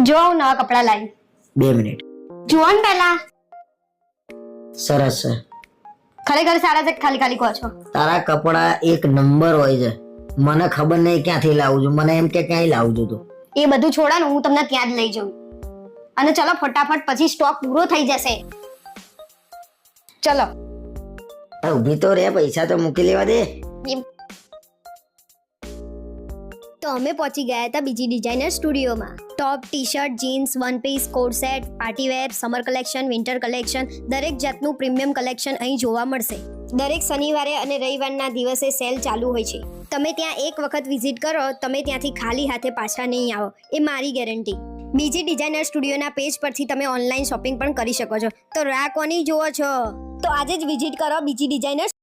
જો હું નવા કપડા લાવી. બે મિનિટ. જુઓ ને પહેલા. સરસ છે. ખરેખર સારા છે કે ખાલી ખાલી કહો છો? તારા કપડા એક નંબર હોય છે. મને ખબર નહીં ક્યાંથી લાવું છું. મને એમ કે ક્યાંય લાવું છું તું. એ બધું છોડા ને હું તમને ત્યાં જ લઈ જાઉં. અને ચલો ફટાફટ પછી સ્ટોક પૂરો થઈ જશે. ચલો. ઊભી ઊભી તો રે પૈસા તો મૂકી લેવા દે. તો અમે પહોંચી ગયા હતા બીજી ડિઝાઇનર સ્ટુડિયોમાં top T shirt jeans one piece coat set party wear summer collection winter collection દરેક જાતનું પ્રીમિયમ કલેક્શન અહીં જોવા મળશે. દરેક શનિવારે અને રવિવારના દિવસે સેલ ચાલુ હોય છે. તમે ત્યાં એક વખત વિઝિટ કરો, તમે ત્યાંથી ખાલી હાથે પાછા નહીં આવો. એ મારી ગેરંટી બીજી ડિઝાઇનર સ્ટુડિયોના પેજ પરથી તમે ઓનલાઈન શોપિંગ પણ કરી શકો છો. તો રાહ કોની જુઓ છો? તો આજે જ વિઝિટ કરો બીજી ડિઝાઇનર